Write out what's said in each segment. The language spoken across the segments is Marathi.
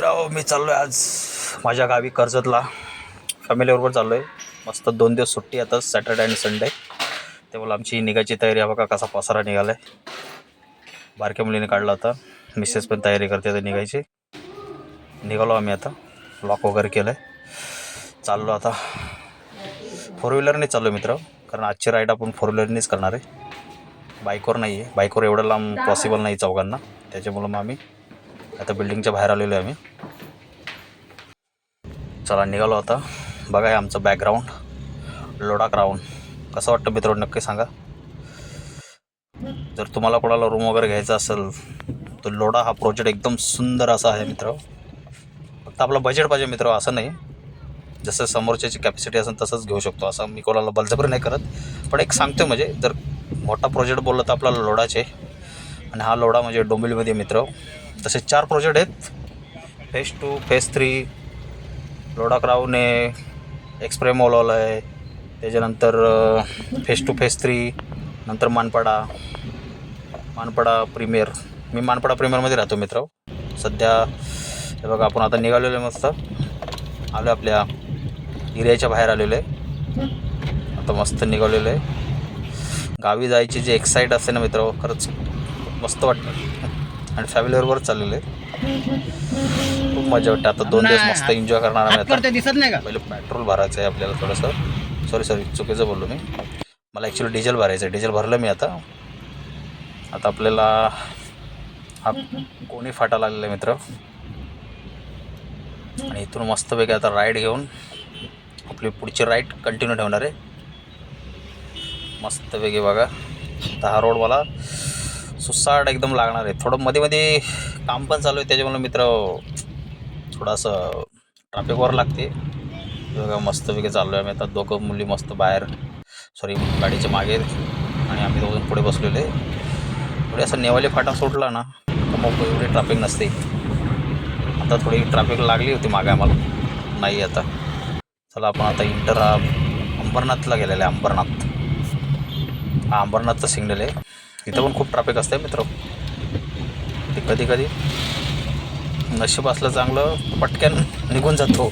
मित्र मी चाललो आहे आज माझ्या गावी कर्जतला. फॅमिलीबरोबर चाललो आहे मस्त दोन दिवस सुट्टी आता सॅटर्डे आणि संडे त्यामुळे आमची निघायची तयारी आहे बघा कसा पसारा निघाला आहे बारक्या मुलीने काढला होता. मिसेस पण तयारी करते आता निघायची. निघालो आम्ही आता. लॉक वगैरे केलं आहे चाललो आता. फोर व्हीलरने चाललो मित्र. कारण आजची राईड आपण फोर व्हीलरनेच करणार आहे. बाईकवर नाही आहे बाईकवर एवढं लांब पॉसिबल नाही चौघांना. त्याच्यामुळं मग आम्ही आता बिल्डिंगच्या बाहेर आलेलो आहे आम्ही. चला निघालो आता. बघा आहे आमचं बॅकग्राऊंड लोडाक राऊंड कसं वाटतं मित्र नक्की सांगा. जर तुम्हाला कोणाला रूम वगैरे घ्यायचा असेल तर लोडा हा प्रोजेक्ट एकदम सुंदर असा आहे मित्र फक्त आपलं बजेट पाहिजे मित्र असं नाही. जसं समोरच्याची कॅपॅसिटी असेल तसंच घेऊ शकतो. असं मी कोणाला बलजबरी नाही करत. पण एक सांगतो म्हणजे जर मोठा प्रोजेक्ट बोललं तर आपल्याला लोडाचे. आणि हा लोडा म्हणजे डोंबिवलीमध्ये मित्र तसे चार प्रोजेक्ट आहेत. Phase two phase three Lodha crown आहे एक्सप्रे मॉल आहे. त्याच्यानंतर फेज टू फेज थ्री नंतर मानपाडा. मानपाडा प्रीमियर मी मानपाडा प्रीमियरमध्ये राहतो मित्र सध्या हे बघा आपण आता निघालेलो आहे मस्त. आलो आपल्या एरियाच्या बाहेर आलेलो आहे. आता मस्त निघालेलो आहे. गावी जायची जी एक्साईट असते ना मित्र खरंच मस्त वाटतं. आणि फॅमिलीबरोबर चाललेलं आहे खूप मजा वाटते. आता दोन दिवस मस्त एन्जॉय करणार आम्ही आता. दिसत नाही का? पहिले पेट्रोल भरायचं आहे आपल्याला थोडंसं. सॉरी सॉरी चुकीचं बोललो मी. मला ॲक्च्युली डिझेल भरायचं आहे. डिझेल भरलं मी आता. आता आपल्याला हा कोणी फाटा लागलेला आहे मित्र? आणि इथून मस्तपैकी आता राईड घेऊन आपली पुढची राईड कंटिन्यू ठेवणार आहे. मस्तपैकी बघा. तर हा रोड मला सुसाट एकदम लागणार आहे. थोडं मध्ये मध्ये काम पण चालू आहे त्याच्यामुळे मित्र थोडंसं ट्रॅफिकवर लागते. बघा मस्तपैकी चाललो आहे आम्ही आता. दोघं मुली मस्त बाहेर सॉरी गाडीच्या मागे आणि आम्ही दोघं पुढे बसलेले. पुढे असं नेवाले फाटा सोडला ना तर मग एवढी ट्रॅफिक नसते. आता थोडी ट्रॅफिक लागली होती मागे आम्हाला. नाही आता. चला आपण आता इंटर अंबरनाथला गेलेला आहे अंबरनाथ. हा अंबरनाथचा सिग्नल आहे. इथं पण खूप ट्रॅफिक असते मित्र. ते कधी कधी नशीब असलं चांगलं पटक्यान निघून जातो.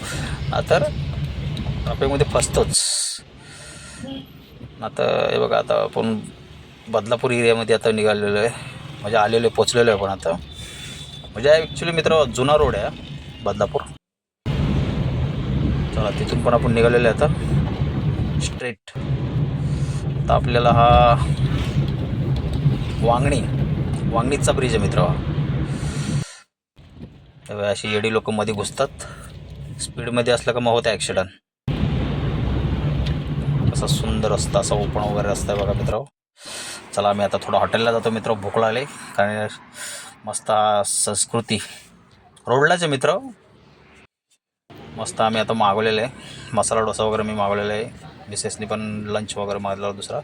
तर ट्रॅफिकमध्ये फसतोच. आता हे बघा आता आपण बदलापूर एरियामध्ये आता निघालेलो आहे. म्हणजे आलेलो आहे पोचलेलो आहे पण आता. म्हणजे ॲक्च्युली मित्र जुना रोड आहे बदलापूर. चला तिथून पण आपण निघालेलो आहे आता. स्ट्रेट आता आपल्याला हा वांगणी. वांगणीचा ब्रिज आहे मित्र हा तेव्हा अशी येडी लोक मध्ये घुसतात. स्पीडमध्ये असलं का मग होतं ॲक्सिडंट असा सुंदर रस्ता असा ओपन वगैरे रस्ता आहे बघा मित्र चला आम्ही आता थोडं हॉटेलला जातो मित्र भूक लागले. कारण मस्त संस्कृती. रोडलाच आहे मित्र मस्त आम्ही आता मागवलेलं आहे. मसाला डोसा वगैरे मी मागवलेला आहे. मिसेसनी पण लंच वगैरे मागवला दुसरा.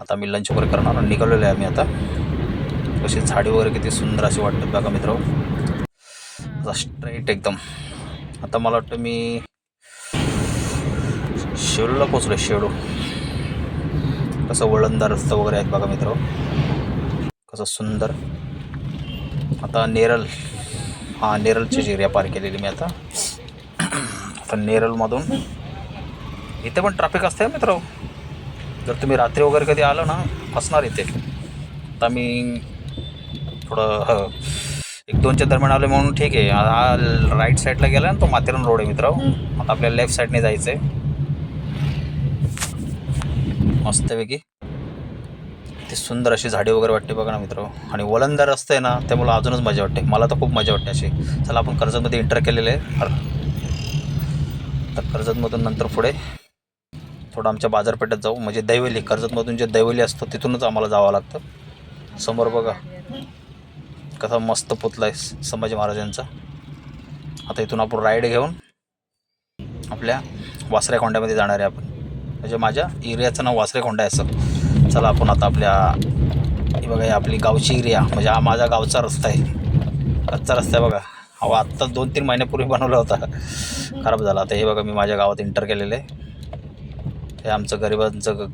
आता मी लंच वगैरे करणार आणि निघालेलो आहे आम्ही आता. कशी झाडे वगैरे किती सुंदर अशी वाटतात बघा मित्र स्ट्रेट एकदम. आता मला वाटतं मी शेडूला पोचलो शेडू. कसं वळणदार रस्ता वगैरे आहेत बघा मित्र कसं सुंदर. आता नेरल हां नेरलची एरिया पार केलेली मी आता. आता नेरलमधून इथे पण ट्रॅफिक असते मित्र जर तुम्ही रात्री वगैरे कधी आलं ना फसणार इथे. आता मी थोडं ह, एक दोनच्या दरम्यान आलो म्हणून ठीक आहे. हा राईट साईडला गेला ना तो माथेरान रोड आहे मित्र आता आपल्याला लेफ्ट साईडने जायचं आहे मस्तपैकी. ते सुंदर अशी झाडी वगैरे वाटते बघा ना मित्र आणि वलंदार रस्ता आहे ना त्यामुळं अजूनच मजा वाटते. मला तर खूप मजा वाटते अशी. चला आपण कर्जतमध्ये एंटर केलेलं आहे. तर कर्जतमधून नंतर पुढे. थोडं आमच्या बाजारपेठेत जाऊ. म्हणजे दैवली कर्जतमधून जे दैवली असतो तिथूनच आम्हाला जावं लागतं. समोर बघा कसा मस्त पुतला आहे संभाजी महाराजांचा. आता इथून आपण राईड घेऊन आपल्या वासऱ्या खोंड्यामध्ये जाणार आहे आपण. म्हणजे माझ्या एरियाचं नाव वासरे खोंडा आहे असं चला आपण आता आपल्या ही बघा आपली गावची एरिया म्हणजे हा माझा गावचा रस्ता आहे. कच्चा रस्ता आहे बघा. हा आत्ता दोन तीन महिन्यापूर्वी बनवला होता. खराब झाला. आता हे बघा मी माझ्या गावात इंटर केलेलं आहे. हे आमचं गरिबांचं ग-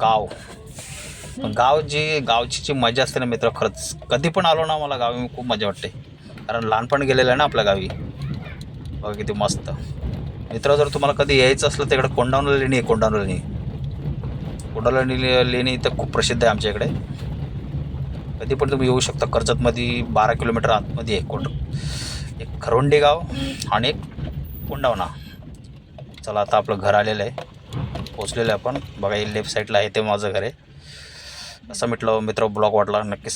गाव. गाव जी गावची जी मजा असते ना मित्र खरंच कधी पण आलो ना मला गावी खूप मजा वाटते. कारण लहानपण गेलेलं आहे ना आपल्या गावी. बघा किती मस्त. मित्र जर तुम्हाला कधी यायचं असलं तर इकडे लेणी आहे कोंडावणा लेणी. कोंडावणा लेणी तर खूप प्रसिद्ध आहे आमच्या इकडे. कधी पण तुम्ही येऊ शकता. कर्जतमध्ये बारा किलोमीटर आतमध्ये आहे कोंड एक खरवंडी गाव आणि एक कोंडावणा. चला आता आपलं घर आलेलं आहे. पोचलेलं आहे आपण. बघा लेफ्ट साईडला आहे ते माझं घर आहे. असं म्हटलं मित्र ब्लॉग वाटला. नक्कीच